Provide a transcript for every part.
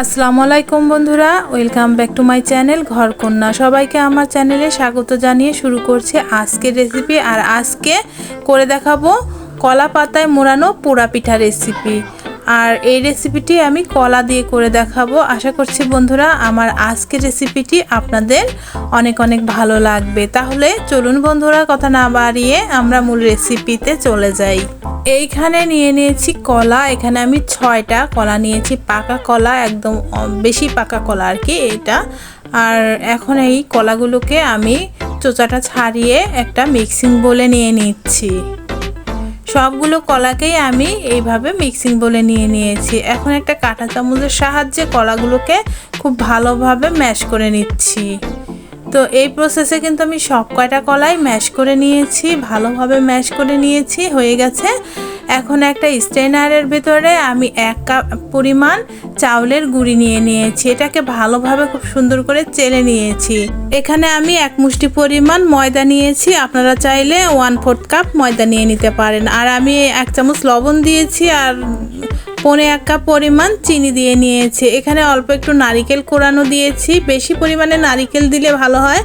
আসসালামু আলাইকুম বন্ধুরা, welcome back to my channel ঘরকন্যা। সবাইকে আমার চ্যানেলে স্বাগত জানিয়ে শুরু করছে আজকের রেসিপি আর আজকে করে দেখাবো কলা পাতায় মোড়ানো পোড়া পিঠা রেসিপি আর এই রেসিপিটি আমি কলা দিয়ে করে দেখাবো। আশা করছি বন্ধুরা, আমার আজকের রেসিপিটি আপনাদের অনেক অনেক ভালো লাগবে। তাহলে চলুন বন্ধুরা, কথা না বাড়িয়ে আমরা মূল রেসিপিতে চলে যাই। এইখানে নিয়ে নিয়েছি কলা। এখানে আমি ছয়টা কলা নিয়েছি। পাকা কলা, একদম বেশি পাকা কলা আর কি এটা। আর এখন এই কলাগুলোকে আমি চোচাটা ছাড়িয়ে একটা মিক্সিং বলে নিয়ে নিচ্ছি। সবগুলো কলাকেই আমি এইভাবে মিক্সিং বলে নিয়ে নিয়েছি। এখন একটা কাঁটা চামচের সাহায্যে কলাগুলোকে খুব ভালোভাবে ম্যাশ করে নিচ্ছি। তো এই প্রসেসে কিন্তু আমি সব কয়টা কলাই ম্যাশ করে নিয়েছি, ভালোভাবে ম্যাশ করে নিয়েছি, হয়ে গেছে। এখন একটা স্ট্রেনারের ভেতরে আমি এক কাপ পরিমাণ চাউলের গুঁড়ি নিয়ে নিয়েছি। এটাকে ভালোভাবে খুব সুন্দর করে চেলে নিয়েছি। এখানে আমি এক মুষ্টি পরিমাণ ময়দা নিয়েছি। আপনারা চাইলে ওয়ান ফোর্থ কাপ ময়দা নিয়ে নিতে পারেন। আর আমি এক চামচ লবণ দিয়েছি আর পনে এক কাপ পরিমাণ চিনি দিয়ে নিয়েছি। এখানে অল্প একটু নারিকেল কোরানো দিয়েছি। বেশি পরিমাণে নারিকেল দিলে ভালো হয়।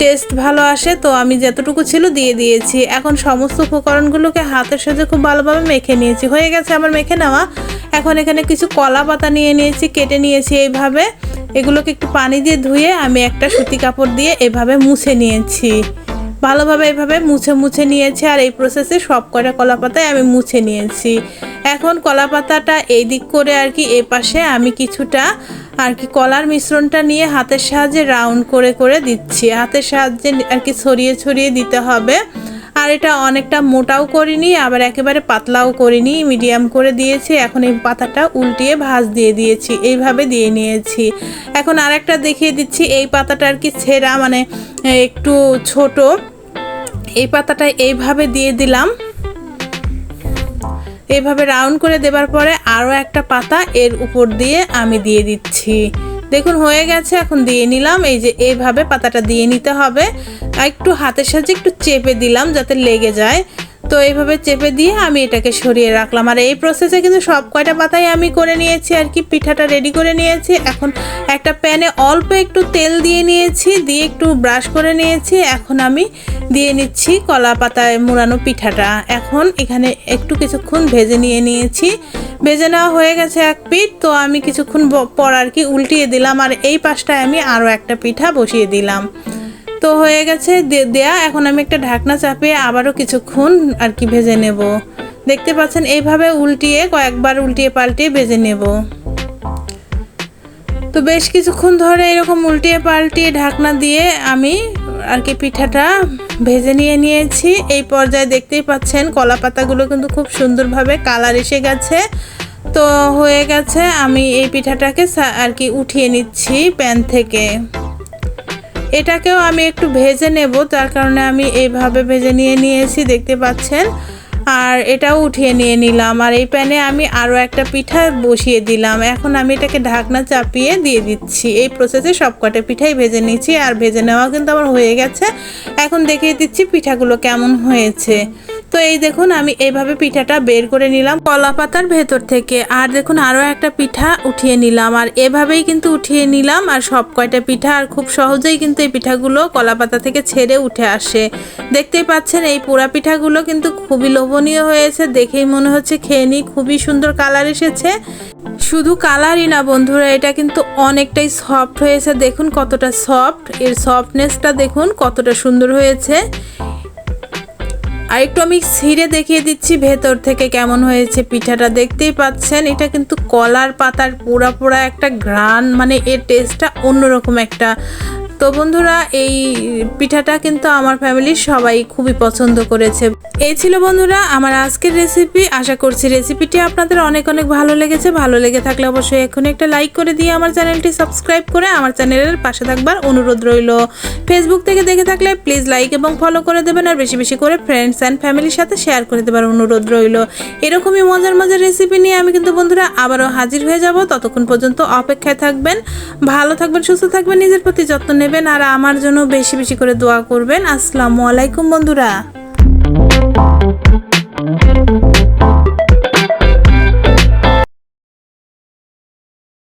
টেস্ট ভালো আসে, তো আমি যতটুকু ছিল দিয়ে দিয়েছি। এখন সমস্ত উপকরণগুলোকে হাতের সাথে খুব ভালোভাবে মেখে নিয়েছি। হয়ে গেছে আমার মেখে নেওয়া। এখন এখানে কিছু কলা পাতা নিয়ে নিয়েছি, কেটে নিয়েছি এইভাবে। এগুলোকে একটু পানি দিয়ে ধুয়ে আমি একটা সুতি কাপড় দিয়ে এভাবে মুছে নিয়েছি। ভালোভাবে এভাবে মুছে মুছে নিয়েছি আর এই প্রসেসে সব কটা কলা পাতায় আমি মুছে নিয়েছি। এখন কলা পাতাটা এই দিক করে আর কি এ পাশে আমি কিছুটা আর কি কলার মিশ্রণটা নিয়ে হাতের সাহায্যে রাউন্ড করে করে দিচ্ছি। হাতের সাহায্যে আর কি ছড়িয়ে ছড়িয়ে দিতে হবে। আর এটা অনেকটা মোটাও করিনি, আবার একেবারে পাতলাও করিনি, মিডিয়াম করে দিয়েছি। এখন এই পাতাটা উল্টিয়ে ভাঁজ দিয়ে দিয়েছি, এইভাবে দিয়ে নিয়েছি। এখন আর একটা দেখিয়ে দিচ্ছি, এই পাতাটা আর কি ছেঁড়া মানে একটু ছোট। এই পাতাটা এইভাবে দিয়ে দিলাম। এইভাবে রাউন্ড করে দেবার পরে আরও একটা পাতা এর উপর দিয়ে আমি দিয়ে দিচ্ছি। দেখুন, হয়ে গেছে, এখন দিয়ে নিলাম। এই যে এইভাবে পাতাটা দিয়ে নিতে হবে। একটু হাতের সাহায্যে একটু চেপে দিলাম যাতে লেগে যায়। তো এইভাবে চেপে দিয়ে আমি এটাকে সরিয়ে রাখলাম। আর এই প্রসেসে কিন্তু সব কয়টা পাতাই আমি করে নিয়েছি আর কি, পিঠাটা রেডি করে নিয়েছি। এখন একটা প্যানে অল্প একটু তেল দিয়ে নিয়েছি, দিয়ে একটু ব্রাশ করে নিয়েছি। এখন আমি দিয়ে নিচ্ছি কলা পাতায় মোড়ানো পিঠাটা। এখন এখানে একটু কিছুক্ষণ ভেজে নিয়ে নিয়েছি। ভেজে নেওয়া হয়ে গেছে এক পিঠ, তো আমি কিছুক্ষণ পর আর কি উল্টিয়ে দিলাম। আর এই পাশটায় আমি আরও একটা পিঠা বসিয়ে দিলাম। তো হয়ে গেছে। দেয়া, এখন আমি একটা ঢাকনা চাপিয়ে আবারও কিছুক্ষণ আর কি ভেজে নেব। দেখতে পাচ্ছেন, এইভাবে উল্টিয়ে কয়েকবার উল্টিয়ে পাল্টিয়ে ভেজে নেব। তো বেশ কিছুক্ষণ ধরে এরকম উল্টিয়ে পাল্টিয়ে ঢাকনা দিয়ে আমি আর কি পিঠাটা ভেজে নিয়ে নিয়েছি। এই পর্যায়ে দেখতেই পাচ্ছেন, কলা পাতাগুলো কিন্তু খুব সুন্দরভাবে কালার এসে গেছে। তো হয়ে গেছে, আমি এই পিঠাটাকে আর কি উঠিয়ে নিচ্ছি প্যান থেকে। এটাকেও আমি একটু ভেজে নেব, তার কারণে আমি এইভাবে ভেজে নিয়ে নিয়েছি, দেখতে পাচ্ছেন? আর এটাও উঠিয়ে নিয়ে নিলাম, আর এই প্যানে আমি আরও একটা পিঠা বসিয়ে দিলাম। এখন আমি এটাকে ঢাকনা চাপিয়ে দিয়ে দিচ্ছি। এই প্রসেসে সবকটা পিঠাই ভেজে নিচ্ছি আর ভেজে নেওয়া কিন্তু আমার হয়ে গেছে। এখন দেখিয়ে দিচ্ছি পিঠাগুলো কেমন হয়েছে। তো এই দেখুন, আমি এইভাবে পিঠাটা বের করে নিলাম কলা পাতার ভেতর থেকে। আর দেখুন, আরও একটা পিঠা উঠিয়ে নিলাম। আর এভাবেই কিন্তু উঠিয়ে নিলাম। আর সব কয়টা পিঠা, আর খুব সহজেই কিন্তু এই পিঠাগুলো কলা পাতা থেকে ছেড়ে উঠে আসে। দেখতেই পাচ্ছেন, এই পোড়া পিঠাগুলো কিন্তু খুবই লোভনীয় হয়েছে। দেখেই মনে হচ্ছে খেয়ে নিই, খুবই সুন্দর কালার এসেছে। শুধু কালারই না বন্ধুরা, এটা কিন্তু অনেকটাই সফট হয়েছে। দেখুন কতটা সফট, এর সফটনেসটা দেখুন কতটা সুন্দর হয়েছে। আর একটু আমি ছিঁড়ে দেখিয়ে দিচ্ছি ভেতর থেকে কেমন হয়েছে পিঠাটা। দেখতেই পাচ্ছেন, এটা কিন্তু কলার পাতার পোড়া পোড়া একটা ঘ্রাণ মানে এর টেস্টটা অন্যরকম একটা তো বন্ধুরা, এই পিঠাটা কিন্তু আমার ফ্যামিলির সবাই খুবই পছন্দ করেছে। এই ছিল বন্ধুরা আমার আজকের রেসিপি আশা করছি রেসিপিটি আপনাদের অনেক অনেক ভালো লেগেছে। ভালো লেগে থাকলে অবশ্যই এখন একটা লাইক করে দিয়ে আমার চ্যানেলটি সাবস্ক্রাইব করে আমার চ্যানেলের পাশে থাকবার অনুরোধ রইল। ফেসবুক থেকে দেখে থাকলে প্লিজ লাইক এবং ফলো করে দেবেন আর বেশি বেশি করে ফ্রেন্ডস অ্যান্ড ফ্যামিলির সাথে শেয়ার করে দেবার অনুরোধ রইল। এরকমই মজার মজার রেসিপি নিয়ে আমি কিন্তু বন্ধুরা আবারও হাজির হয়ে যাব। ততক্ষণ পর্যন্ত অপেক্ষায় থাকবেন, ভালো থাকবেন, সুস্থ থাকবেন, নিজের প্রতি যত্ন নেবেন আর আমার জন্য বেশি বেশি করে দোয়া করবেন। আসসালামু আলাইকুম বন্ধুরা।